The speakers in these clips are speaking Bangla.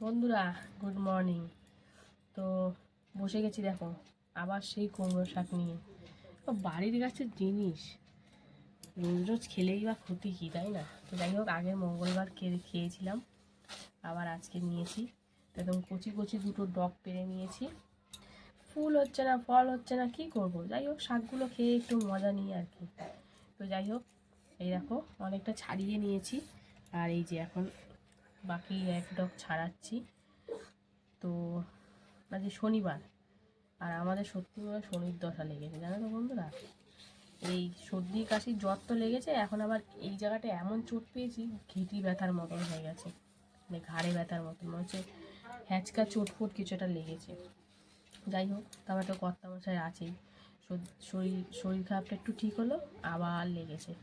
বন্ধুরা গুড মর্নিং তো বসে গেছি দেখো, আবার সেই কুমড়ো শাক নিয়ে। বাড়ির গাছের জিনিস। রোজ রোজ খেলেই বা ক্ষতি কী, তাই না? তো যাই হোক আগের মঙ্গলবার খেয়ে, খেয়েছিলাম, আবার আজকে নিয়েছি। একদম কচি কচি দুটো ডগ পেরে নিয়েছি। ফুল হচ্ছে না, ফল হচ্ছে না, কি করব? যাই হোক, শাকগুলো খেয়ে একটু মজা নিই আর কি। তো যাই হোক, এই দেখো, অনেকটা ছাড়িয়ে নিয়েছি। আর এই যে এখন বাকি এক ডগ ছাড়াচ্ছি। তো আজ শনিবার। আর আমাদের সত্যি করে শনির দশা লেগেছে, জানো তো বন্ধুরা? এই সর্দি কাশি জ্বর তো লেগেছে, এখন আবার এই জায়গাটা এমন চোট পেয়েছি, ঘিটি ব্যথার মতন হয়ে গেছে। মানে ঘাড়ে ব্যথার মতন, মনে হচ্ছে হ্যাচকা, চোটফোট কিছু একটা লেগেছে। যাই হোক তারপর তো কর্তা মশাই আছেই শরীর শরীর খারাপটা একটু ঠিক হলো, আবার লেগেছে।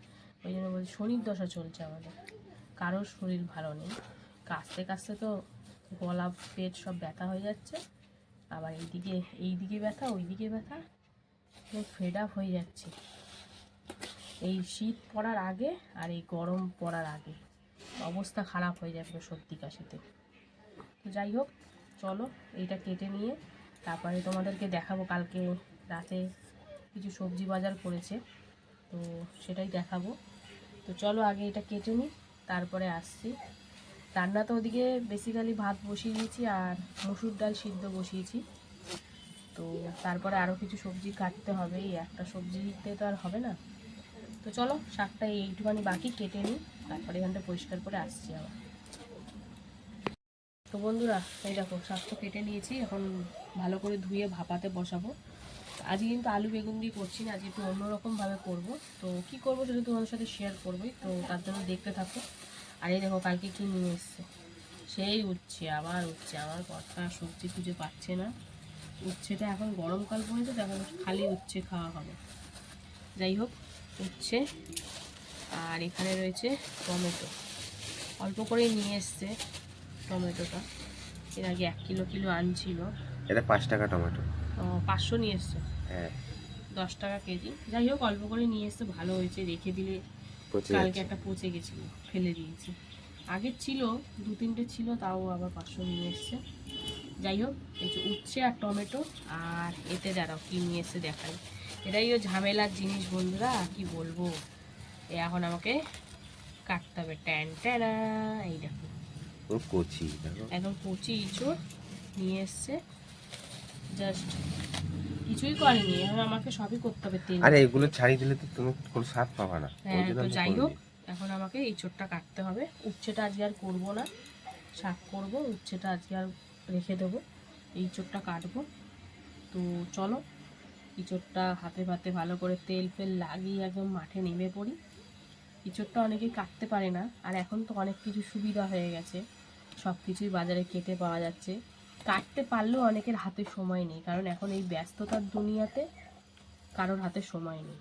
ওই জন্য বলছি শনির দশা চলছে আমাদের। কারোর শরীর ভালো নেই। কাশতে কাশতে তো গলা, পেট সব ব্যথা হয়ে যাচ্ছে। আবার এইদিকে এইদিকে ব্যথা, ওইদিকে ব্যথা তো ফেড আপ হয়ে যাচ্ছে। এই শীত পড়ার আগে আর এই গরম পড়ার আগে অবস্থা খারাপ হয়ে যাবে সর্দি কাশিতে। তো যাই হোক, চলো এইটা কেটে নিয়ে তারপরে তোমাদেরকে দেখাবো কালকে রাতে কিছু সবজি বাজার করেছে। তো সেটাই দেখাবো। তো চলো আগে এটা কেটে নিই, তারপরে আসছি। রান্না তো ওদিকে বেসিক্যালি ভাত বসিয়ে দিয়েছি আর মসুর ডাল সিদ্ধ বসিয়েছি। তো তারপরে আরও কিছু সবজি কাটতে হবে, এই একটা সবজিতে তো আর হবে না। তো চলো, শাকটা এইটুখানি বাকি, কেটে নিই, তারপরে এখানটা পরিষ্কার করে আসছি আবার। তো বন্ধুরা, এই দেখো, শাক তো কেটে নিয়েছি, এখন ভালো করে ধুয়ে ভাপাতে বসাবো। আজকে কিন্তু আলু বেগুন দিয়ে করছি না, আজকে একটু অন্যরকমভাবে করব। তো কি করব সেটা তোমাদের সাথে শেয়ার করবোই, তো তার জন্য দেখতে থাকো। আর এই দেখো কালকে কি নিয়ে এসছে? সেই উঠছে আবার উঠছে আমার কথা সবজি খুঁজে পাচ্ছে না। উচ্ছেটা এখন গরমকাল পড়েছে তো এখন খালি উচ্ছে খাওয়া হবে। যাই হোক উচ্ছে আর এখানে রয়েছে টমেটো। অল্প করেই নিয়ে এসছে টমেটোটা। এর আগে এক কিলো কিলো আনছিল। এটা পাঁচ টাকা টমেটো। ও, পাঁচশো নিয়ে এসছে? হ্যাঁ। দশ টাকা কেজি। যাই হোক অল্প করে নিয়ে এসছে ভালো হয়েছে। রেখে দিলে কালকে একটা পচে গেছিল ফেলে দিয়েছি। আগের ছিল দু তিনটে ছিল তাও আবার পাঁচশো নিয়ে এসছে। যাই হোক এই যে উচ্ছে আর টমেটো আর এতে দাঁড়াও কি নিয়ে এসছে দেখাই। এটাই ও ঝামেলার জিনিস বন্ধুরা কি বলব। এ এখন আমাকে কাটতে হবে ট্যান ট্যানা এই দেখো। ও কচি একদম কচি ইঁচড় নিয়ে এসছে। জাস্ট কিছুই করেনি। এখন আমাকে সবই করতে হবে তেল আরে এগুলো ছাড়িয়ে দিলে তো তুমি কোনো স্বাদ পাবা না। হ্যাঁ তো যাই হোক এখন আমাকে এই চোটটা কাটতে হবে। উচ্ছেটা আজকে আর করব না। শাক করব উচ্ছেটা আজকে আর রেখে দেবো। এই চোটটা কাটবো। তো চলো ইঁচড়টা হাতে ভাতে ভালো করে তেল ফেল লাগিয়ে একদম মাঠে নেমে পড়ি। ইঁচড়টা অনেকেই কাটতে পারে না। আর এখন তো অনেক কিছু সুবিধা হয়ে গেছে। সব কিছুই বাজারে কেটে পাওয়া যাচ্ছে। কাটতে পারলেও অনেকের হাতে সময় নেই। কারণ এখন এই ব্যস্ততার দুনিয়াতে কারোর হাতে সময় নেই।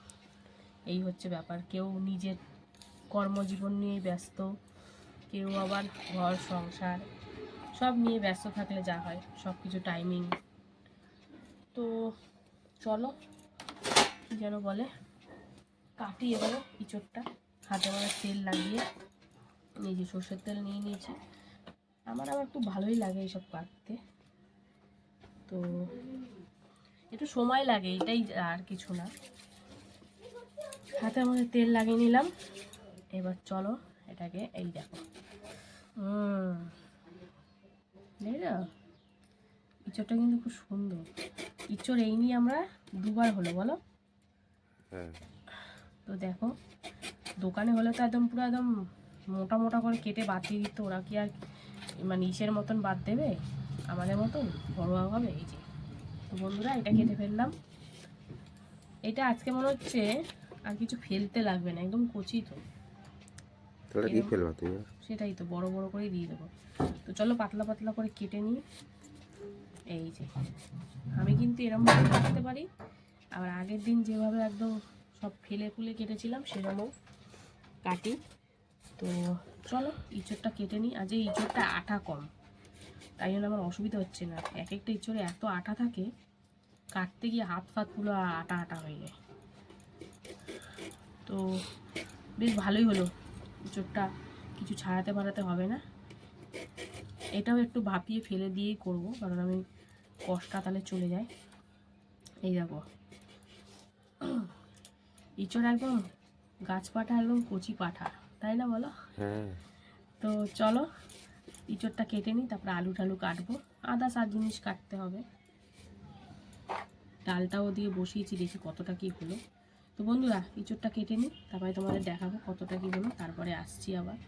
এই হচ্ছে ব্যাপার। কেউ নিজের কর্মজীবন নিয়ে ব্যস্ত, কেউ আবার ঘর, সংসার, সব নিয়ে ব্যস্ত থাকলে যা হয় সব কিছু টাইমিং তো চলো, কি যেন বলে কাটি এবারে ইঁচড়টা। হাতে মানে তেল লাগিয়ে নিজে সর্ষের তেল নিয়ে নিয়েছি। আমার আবার খুব ভালোই লাগে এইসব কাটতে। তো একটু সময় লাগে এটাই আর কিছু না। হাতে আমাদের তেল লাগিয়ে নিলাম। এবার চলো এটাকে এই দেখো। দেখো ইঁচড়টা কিন্তু খুব সুন্দর। ইঁচড় এই নিয়ে আমরা দুবার হলো বলো? হ্যাঁ। তো দেখো দোকানে হলে তো একদম পুরো একদম মোটা মোটা করে কেটে বাদ দিয়ে দিত। ওরা কি আর মানে ইসের মতন বাদ দেবে? আমাদের মতন ঘরোয়াভাবে এই যে তো বন্ধুরা এটা কেটে ফেললাম। এটা আজকে মনে হচ্ছে আর কিছু ফেলতে লাগবে না একদম কচি তো। তোরা কি ফেলবা তুমি? সেটাই তো বড় বড় করে দিয়ে দেবো। তো চলো পাতলা পাতলা করে কেটে নিই। এই যে আমি কিন্তু এরমভাবে কাটতে পারি। আবার আগের দিন যেভাবে একদম সব ফেলে ফুলে কেটেছিলাম সেরকমও কাটি। তো চলো ইঁচড়টা কেটে নিই। আজ এই ইঁচড়টা আঠা কম। তাই জন্য আমার অসুবিধা হচ্ছে না। এক একটা ইঁচড়ে এত আটা থাকে কাটতে গিয়ে হাত ফাত পুরো আটা আটা হয়ে যায়। তো বেশ ভালোই হলো। চোটটা কিছু ছাড়াতে ফাড়াতে হবে না। এটাও একটু ভাপিয়ে ফেলে দিয়েই করব কারণ আমি কষটা তাহলে চলে যায়। এই দেখো। ইঁচড় একদম গাছ পাঠা একদম কচি পাঠা তাই না বলো? হ্যাঁ। তো চলো ইঁচড়টা কেটে নিই, তারপরে আলু টালু কাটবো। আদা সার জিনিস কাটতে হবে। ডালটাও দিয়ে বসিয়েছি, দেখি কতটা কি হলো। তো বন্ধুরা, ইঁচড়টা কেটে নিই, তারপরে তোমাদের দেখাবো কতটা কি হলো, তারপরে আসছি আবার।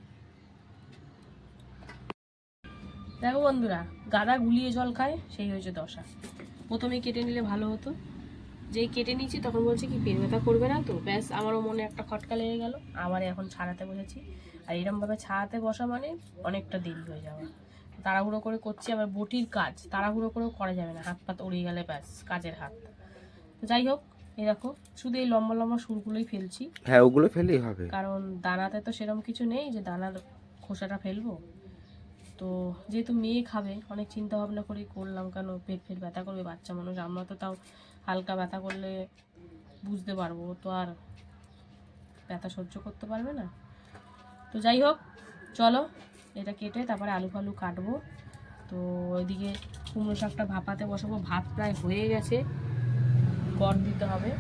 দেখো বন্ধুরা, গাদা গুলিয়ে জল খায়, সেই হয়েছে দশা। প্রথমে কেটে নিলে ভালো হতো। যেই কেটে নিয়েছি তখন বলছে কি পেট ব্যথা করবে না তো। ব্যাস আমারও মনে একটা খটকা লেগে গেল। আমার এখন ছাড়াতে বসেছি। আর এরমভাবে ছাড়াতে বসা মানে অনেকটা দেরি হয়ে যাওয়া তাড়াহুড়ো করে করছি আবার বটির কাজ তাড়াহুড়ো করেও করা যাবে না। হাত পাত উড়িয়ে গেলে ব্যাস কাজের হাত। তো যাই হোক এই দেখো শুধু এই লম্বা লম্বা সুরগুলোই ফেলছি। হ্যাঁ ওগুলো ফেলেই হবে। কারণ দানাতে তো সেরকম কিছু নেই যে দানার খোসাটা ফেলব। তো যেহেতু মেয়ে খাবে অনেক চিন্তা ভাবনা করেই করলাম কেন পেট ফেট ব্যথা করবে বাচ্চা মানুষ আমরা তো তাও হালকা ব্যথা করলে বুঝতে পারব তো আর ব্যথা সহ্য করতে পারবে না। তো যাই হোক, চলো, এটা কেটে তারপরে আলু ফালু কাটবো। তো ওইদিকে কুমড়ো শাকটা ভাপাতে বসাবো, ভাত প্রায় হয়ে গেছে, গড় দিতে হবে।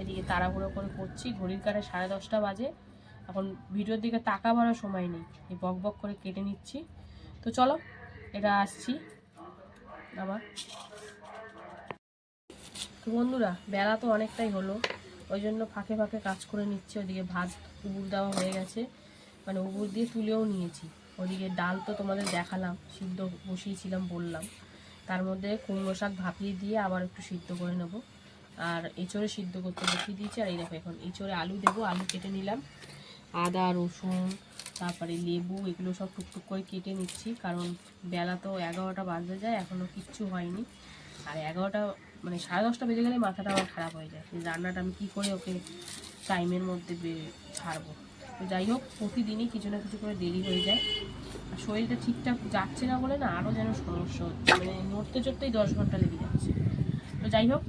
এদিকে তাড়াহুড়ো করে করছি, ঘড়ির কাটে সাড়ে দশটা বাজে। এখন ভিডিওর দিকে তাকাবারও সময় নেই, এই বক বক করে কেটে নিচ্ছি। তো চলো, এটা আসছি। আবার তো বন্ধুরা, বেলা তো অনেকটাই হলো। ওই জন্য ফাঁকে ফাঁকে কাজ করে নিচ্ছি, ওদিকে ভাত, উবুর দেওয়া হয়ে গেছে। মানে উবুর দিয়ে তুলেও নিয়েছি। ওদিকে ডাল তো তোমাদের দেখালাম, সিদ্ধ বসিয়েছিলাম, বললাম। তার মধ্যে কুমড়ো শাক ভাপিয়ে দিয়ে আবার একটু সিদ্ধ করে নেব। আর এঁচড়ে সিদ্ধ করতে বসিয়ে দিয়েছি। আর এই দেখো এখন, এঁচড়ে আলু দেবো, আলু কেটে নিলাম। আদা, রসুন, তারপরে লেবু, এগুলো সব টুকটুক করে কেটে নিচ্ছি। কারণ বেলা তো এগারোটা বাজতে যায় এখনও কিচ্ছু হয়নি। আর এগারোটা মানে সাড়ে দশটা বেজে গেলে মাথাটা আমার খারাপ হয়ে যায়। রান্নাটা আমি কী করে ওকে টাইমের মধ্যে ছাড়বো? তো যাই হোক, প্রতিদিনই কিছু না কিছু করে দেরি হয়ে যায়। আর শরীরটা ঠিকঠাক যাচ্ছে না বলে না আরও যেন সমস্যা হচ্ছে। মানে নড়তে চড়তেই দশ ঘণ্টা লেগে যাচ্ছে। তো যাই হোক,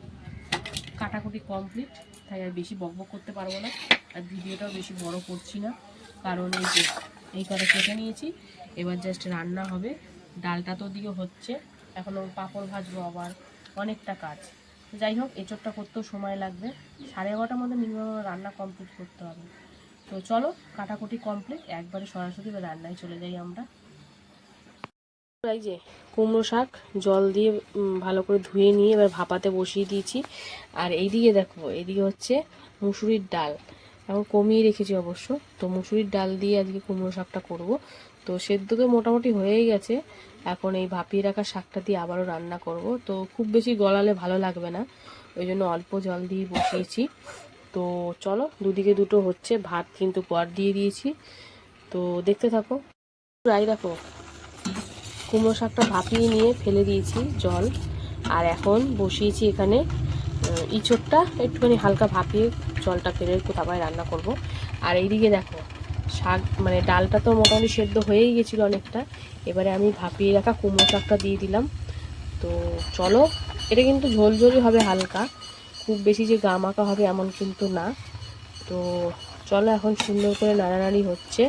কাটাকুটি কমপ্লিট তাই আর বেশি বকবক করতে পারব না। আর ভিডিওটাও বেশি বড় করছি না। কারণ এই যে, এই কটা কেটে নিয়েছি। এবার জাস্ট রান্না হবে। ডালটা তো দিকে হচ্ছে। এখনও পাঁপড় ভাজবো আবার। অনেকটা কাজ। যাই হোক, এচোরটা করতেও সময় লাগবে। সাড়ে এগারোটার মধ্যে মিনিমাম রান্না কমপ্লিট করতে হবে। তো চলো, কাটাকুটি কমপ্লিট একবারে সরাসরি রান্নায় চলে যাই আমরা। এই যে কুমড়ো শাক, জল দিয়ে ভালো করে ধুয়ে নিয়ে এবার ভাপাতে বসিয়ে দিয়েছি। আর এইদিকে দেখো, এইদিকে হচ্ছে মুসুরির ডাল। এখন কমিয়ে রেখেছি অবশ্য। তো মুসুরির ডাল দিয়ে আজকে কুমড়ো শাকটা করব। তো সেদ্ধ তো মোটামুটি হয়েই গেছে। এখন এই ভাপিয়ে রাখা শাকটা দিয়ে আবারও রান্না করব। তো খুব বেশি গলালে ভালো লাগবে না। ওই জন্য অল্প জল দিয়ে বসিয়েছি। তো চলো, দুদিকে দুটো হচ্ছে। ভাত কিন্তু পর দিয়ে দিয়েছি। তো দেখতে থাকো। রাই দেখো, কুমড়ো শাকটা ভাপিয়ে নিয়ে ফেলে দিয়েছি জল। আর এখন বসিয়েছি এখানে ইঁচড়টা। একটুখানি হালকা ভাপিয়ে জলটা ফেলে তারপরে রান্না করব। আর এইদিকে দেখো শাক মানে ডালটা তো মোটামুটি সেদ্ধ হয়েই গেছিল অনেকটা। এবারে আমি ভাপিয়ে রাখা কুমড়ো শাকটা দিয়ে দিলাম। তো চলো, এটা কিন্তু ঝোলঝোলই হবে হালকা। খুব বেশি যে গা মাখা হবে এমন কিন্তু না। তো চলো এখন সুন্দর করে নাড়ানাড়ি হচ্ছে।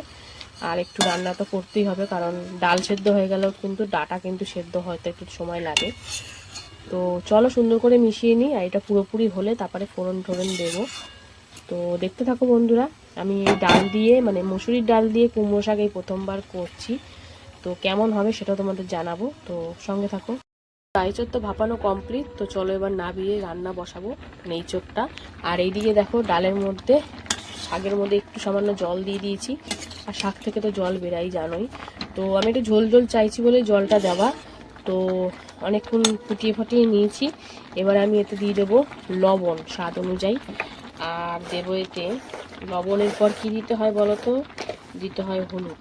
আর একটু রান্না তো করতেই হবে, কারণ ডাল সেদ্ধ হয়ে গেলেও কিন্তু ডাটা কিন্তু সেদ্ধ হয়তো একটু সময় লাগে। তো চলো সুন্দর করে মিশিয়ে নিই, আর এটা পুরোপুরি হলে তারপরে ফোড়ন টোড়ন দেবো। তো দেখতে থাকো বন্ধুরা, আমি এই ডাল দিয়ে মানে মুসুরির ডাল দিয়ে কুমড়ো শাক এই প্রথমবার করছি। তো কেমন হবে সেটা তোমাদের জানাব। তো সঙ্গে থাকো। গাইচোর তো ভাপানো কমপ্লিট তো চলো এবার নাবিয়ে রান্না বসাবো নেইচোরটা আর এইদিকে দেখো ডালের মধ্যে, শাকের মধ্যে একটু সামান্য জল দিয়ে দিয়েছি। আর শাক থেকে তো জল বেরাই জানোই। তো আমি একটু ঝোল ঝোল চাইছি বলে জলটা দেওয়া। তো অনেকক্ষণ ফুটিয়ে ফুটিয়ে নিয়েছি। এবার আমি এতে দিয়ে দেবো লবণ স্বাদ অনুযায়ী। আর দেবো এতে লবণের পর কি দিতে হয় বলো তো? দিতে হয় হলুদ।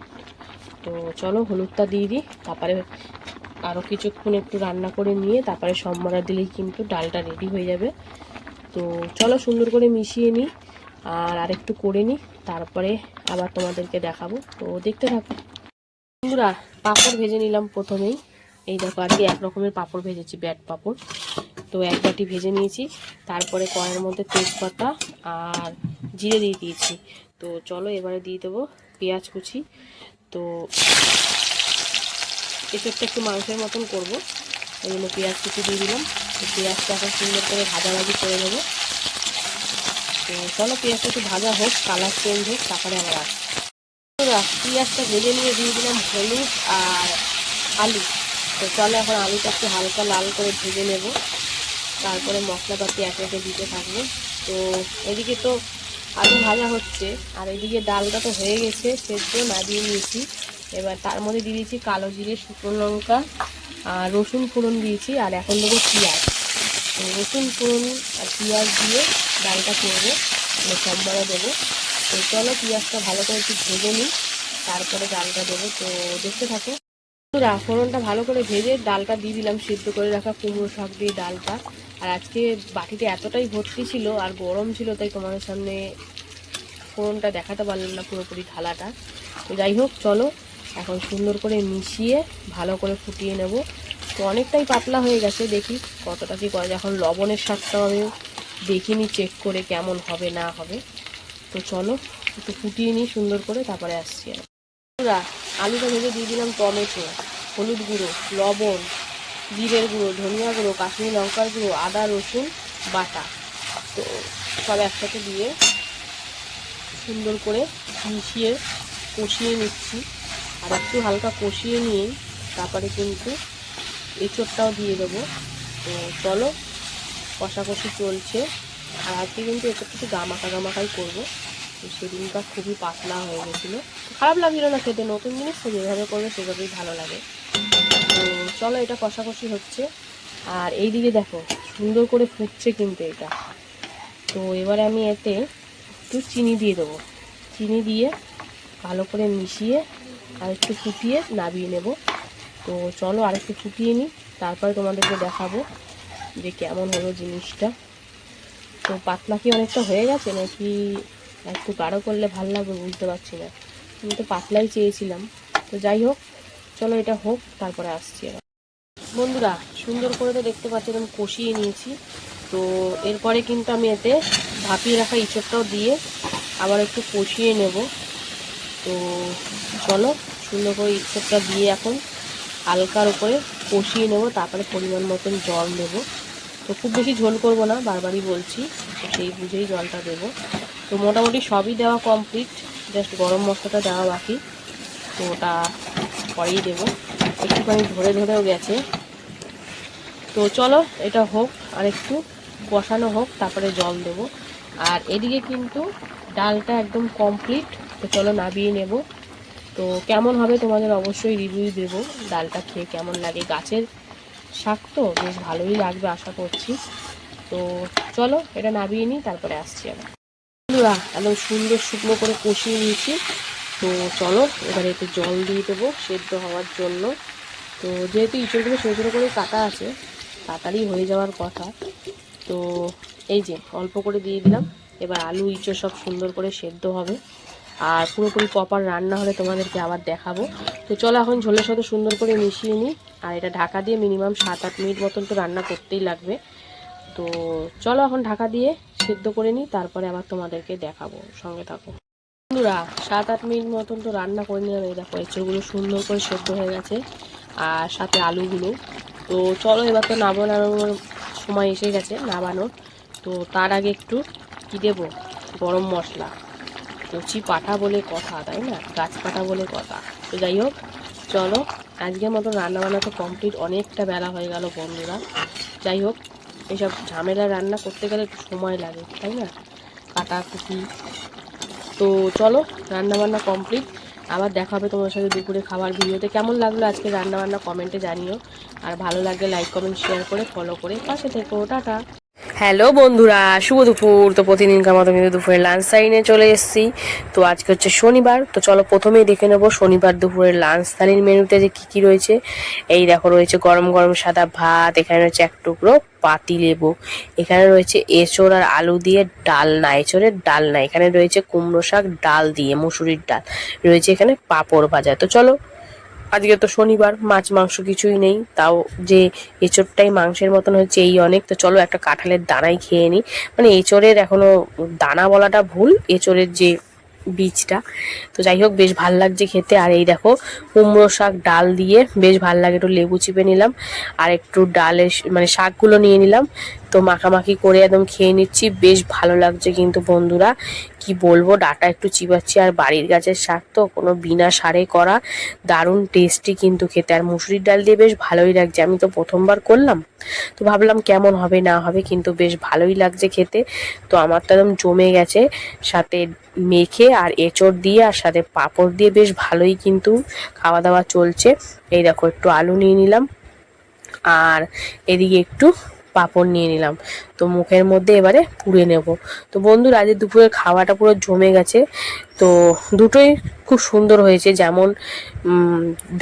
তো চলো হলুদটা দিয়ে দিই, তারপরে আরও কিছুক্ষণ একটু রান্না করে নিয়ে তারপরে সম্বরা দিলেই কিন্তু ডালটা রেডি হয়ে যাবে। তো চলো সুন্দর করে মিশিয়ে নিই আর আরেকটু করে নিই, তারপরে আবার তোমাদেরকে দেখাবো। তো দেখতে থাকো। বন্ধুরা, পাঁপড় ভেজে নিলাম প্রথমেই। এই দেখো আর কি এক রকমের পাঁপড় ভেজেছি, ব্যাট পাঁপড়। তো এক বাটি ভেজে নিয়েছি, তারপরে কড়াইয়ের মধ্যে তেজপাতা আর জিরে দিয়ে দিয়েছি। তো চলো এবারে দিয়ে দেবো পেঁয়াজ কুচি। তো এসবটা একটু মাংসের মতন করব। এই জন্য পেঁয়াজ কুচি দিয়ে দিলাম। তো পেঁয়াজটা এখন সুন্দর করে ভাজাভাজি করে নেব। তো চলো পেঁয়াজটা একটু ভাজা হোক, কালার চেঞ্জ হোক, তারপরে আবার আসছি পেঁয়াজটা ভেজে নিয়ে দিয়ে দিলাম হলুদ আর আলু। তো চলো এখন আলুটা একটু হালকা লাল করে ভেজে নেব। তারপরে মশলাপাতি একে একে দিতে থাকব। তো এদিকে তো আলু ভাজা হচ্ছে, আর এদিকে ডালটা তো হয়ে গেছে, সেদ্ধ না দিয়ে নিয়েছি। এবার তার মধ্যে দিয়ে দিয়েছি কালো জিরে, শুকনো লঙ্কা, আর রসুন ফোড়ন দিয়েছি, আর এখন দেবো পেঁয়াজ। রসুন ফোড়ন আর পেঁয়াজ দিয়ে ডালটা করব মানে সম্বারে দেবো। তো চলো পেঁয়াজটা ভালো করে একটু ভেজে নিই, তারপরে ডালটা দেবো। তো দেখতে থাকো। বন্ধুরা, ফোড়নটা ভালো করে ভেজে ডালটা দিয়ে দিলাম সিদ্ধ করে রাখা কুমড়ো শাক দিয়ে ডালটা। আর আজকে বাটিতে এতটাই ভর্তি ছিল আর গরম ছিল তাই তোমাদের সামনে ফোড়নটা দেখাতে পারলাম না পুরোপুরি থালাটা। তো যাই হোক চলো এখন সুন্দর করে মিশিয়ে ভালো করে ফুটিয়ে নেব। তো অনেকটাই পাতলা হয়ে গেছে দেখি কতটা কি করা এখন লবণের স্বাদটাও আমি দেখিনি চেক করে কেমন হবে না হবে। তো চলো একটু ফুটিয়ে নিই সুন্দর করে তারপরে আসছি বন্ধুরা, আলুটা ভেজে দিয়ে দিলাম টমেটো। হলুদ গুঁড়ো, লবণ, জিরের গুঁড়ো, ধনিয়া গুঁড়ো, কাশ্মীরি লঙ্কার গুঁড়ো, আদা, রসুন, বাটা। তো সব একসাথে দিয়ে সুন্দর করে মিশিয়ে কষিয়ে নিচ্ছি। আর একটু হালকা কষিয়ে নিয়ে তারপরে কিন্তু এঁচোড়টাও দিয়ে দেবো। তো চলো, কষাকষি চলছে। আর আজকে কিন্তু এঁচোড়টা একটু গামাকা গামাকাই করব। তো সেদিনটা খুবই পাতলা হয়ে গেছিল। খারাপ লাগছিল না খেতে, নতুন জিনিস তো যেভাবে করবে সেভাবেই ভালো লাগে। চলো, এটা কষাকষি হচ্ছে। আর এই দিকে দেখো, সুন্দর করে ফুটছে কিন্তু এটা। তো এবারে আমি এতে একটু চিনি দিয়ে দেবো। চিনি দিয়ে ভালো করে মিশিয়ে আর একটু ফুটিয়ে নাবিয়ে নেব। তো চলো আর একটু ফুটিয়ে নিই, তারপরে তোমাদেরকে দেখাবো যে কেমন হলো জিনিসটা। তো পাতলা কি অনেকটা হয়ে গেছে, নাকি একটু গাঢ় করলে ভালো লাগবে বুঝতে পারছি না। আমি তো পাতলাই চেয়েছিলাম। তো যাই হোক, চলো এটা হোক, তারপরে আসছি বন্ধুরা, সুন্দর করে তো দেখতে পাচ্ছি, এরকম কষিয়ে নিয়েছি। তো এরপরে কিন্তু আমি এতে ভাপিয়ে রাখা ইঁচড়টাও দিয়ে আবার একটু কষিয়ে নেব। তো চলো, সুন্দর করে ইঁচড়টা দিয়ে এখন হালকার উপরে কষিয়ে নেব, তারপরে পরিমাণ মতন জল দেব। তো খুব বেশি ঝোল করব না, বারবারই বলছি, তো সেই বুঝেই জলটা দেবো। তো মোটামুটি সবই দেওয়া কমপ্লিট জাস্ট গরম মশলাটা দেওয়া বাকি, তো ওটা পরেই দেবো। একটুখানি ধরে ধরেও গেছে। তো চলো, এটা হোক আর একটু কষানো হোক, তারপরে জল দেবো। আর এদিকে কিন্তু ডালটা একদম কমপ্লিট তো চলো নাবিয়ে নেব। তো কেমন হবে তোমাদের অবশ্যই রিভিউ দেবো, ডালটা খেয়ে কেমন লাগে। গাছের শাক তো বেশ ভালোই লাগবে, আশা করছি। তো চলো, এটা নাবিয়ে নিই, তারপরে আসছি আবার। বন্ধুরা, একদম সুন্দর শুকনো করে কষিয়ে নিয়েছি। তো চলো, এবারে একটু জল দিয়ে দেবো, সেদ্ধ হওয়ার জন্য। তো যেহেতু ইঁচড়গুলো ছোটো ছোটো করে কাটা আছে তাড়াতাড়ি হয়ে যাওয়ার কথা। তো এই যে, অল্প করে দিয়ে দিলাম। এবার আলু, ইঁচড় সব সুন্দর করে সেদ্ধ হবে। আর পুরোপুরি প্রপার রান্না হলে তোমাদেরকে আবার দেখাবো। তো চলো এখন ঝোলের সাথে সুন্দর করে মিশিয়ে নিই। আর এটা ঢাকা দিয়ে মিনিমাম সাত আট মিনিট মতন তো রান্না করতেই লাগবে। তো চলো এখন ঢাকা দিয়ে সেদ্ধ করে নিই। তারপরে আবার তোমাদেরকে দেখাবো। সঙ্গে থাকো। বন্ধুরা সাত আট মিনিট মতন তো রান্না করে নিলাম। এই দেখো এঁচড়গুলো সুন্দর করে সেদ্ধ হয়ে গেছে। আর সাথে আলুগুলো। তো চলো এবার তো নামানোর সময় এসে গেছে, নামানোর। তো তার আগে একটু কী দেবো? গরম মশলা। কচি পাঠা বলে কথা, তাই না? গাছ পাঠা বলে কথা। তো যাই হোক, চলো, আজকের মতো রান্নাবান্না তো কমপ্লিট অনেকটা বেলা হয়ে গেল বন্ধুরা। যাই হোক এইসব ঝামেলা রান্না করতে গেলে একটু সময় লাগে, তাই না? কাটা কাটাকুটি। তো চলো রান্না বান্না কমপ্লিট আবার দেখা হবে তোমার সাথে দুপুরে খাবার ভিডিওতে। কেমন লাগল আজকে রান্নাবান্না কমেন্টে জানিও। আর ভালো লাগলে লাইক কমেন্ট শেয়ার করে ফলো করে পাশে থেকো। টাটা। হ্যালো বন্ধুরা, শুভ দুপুর। তো প্রতিদিনকার মতো কিন্তু দুপুরে লাঞ্চ সাইনে চলে এসেছি। তো আজকে হচ্ছে শনিবার। তো চলো প্রথমেই দেখে নেব শনিবার দুপুরের লাঞ্চ থালির মেনুতে যে কী কী রয়েছে। এই দেখো রয়েছে গরম গরম সাদা ভাত, এখানে রয়েছে এক টুকরো পাতি লেবু। এখানে রয়েছে এঁচড় আর আলু দিয়ে ডালনা, এঁচড়ের ডালনা। এখানে রয়েছে কুমড়ো শাক, ডাল দিয়ে, মুসুরির ডাল। রয়েছে এখানে পাঁপড় ভাজা। তো চলো আজকে তো শনিবার, মাছ, মাংস কিছুই নেই, তাও যে এঁচড়টাই মাংসের মতন হচ্ছে এই অনেক। তো চলো একটা কাঁঠালের দানাই খেয়ে নিই মানে এঁচড়ের এখনও দানা বলাটা ভুল, এঁচড়ের যে বীজটা। তো যাই হোক, বেশ ভালো লাগছে খেতে। আর এই দেখো, কুমড়ো শাক, ডাল দিয়ে বেশ ভালো লাগে, একটু লেবু চিপে নিলাম। আর একটু ডালের মানে শাকগুলো নিয়ে নিলাম। তো মাখামাখি করে একদম খেয়ে নিচ্ছি, বেশ ভালো লাগছে কিন্তু বন্ধুরা। কি বলব, ডাটা একটু চিবাচ্ছি। আর বাড়ির গাছের শাক তো কোনো বিনা সারে করা, দারুণ টেস্টি কিন্তু খেতে। আর মুসুরির ডাল দিয়ে বেশ ভালোই লাগছে। আমি তো প্রথমবার করলাম, তো ভাবলাম কেমন হবে, না হবে, কিন্তু বেশ ভালোই লাগছে খেতে। তো আমার তো একদম জমে গেছে। সাথে মেখে আর এঁচড় দিয়ে আর সাথে পাঁপড় দিয়ে বেশ ভালোই কিন্তু খাওয়া দাওয়া চলছে। এই দেখো, একটু আলু নিয়ে নিলাম। আর এদিকে একটু পাঁপড় নিয়ে নিলাম। তো মুখের মধ্যে এবারে পুড়ে নেব। তো বন্ধুরা, আজ দুপুরের খাওয়াটা পুরো জমে গেছে। তো দুটোই খুব সুন্দর হয়েছে। যেমন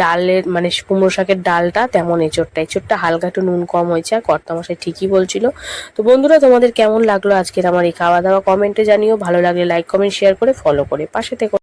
ডালের মানে কুমড়ো শাকের ডালটা, তেমন এঁচড়টা। এঁচড়টা হালকা একটু নুন কম হয়েছে, আর কর্তামশাই ঠিকই বলছিল। তো বন্ধুরা, তোমাদের কেমন লাগল আজকের আমার এই খাওয়া দাওয়া কমেন্টে জানিও। ভালো লাগলে লাইক কমেন্ট শেয়ার করে ফলো করে পাশে থেকে।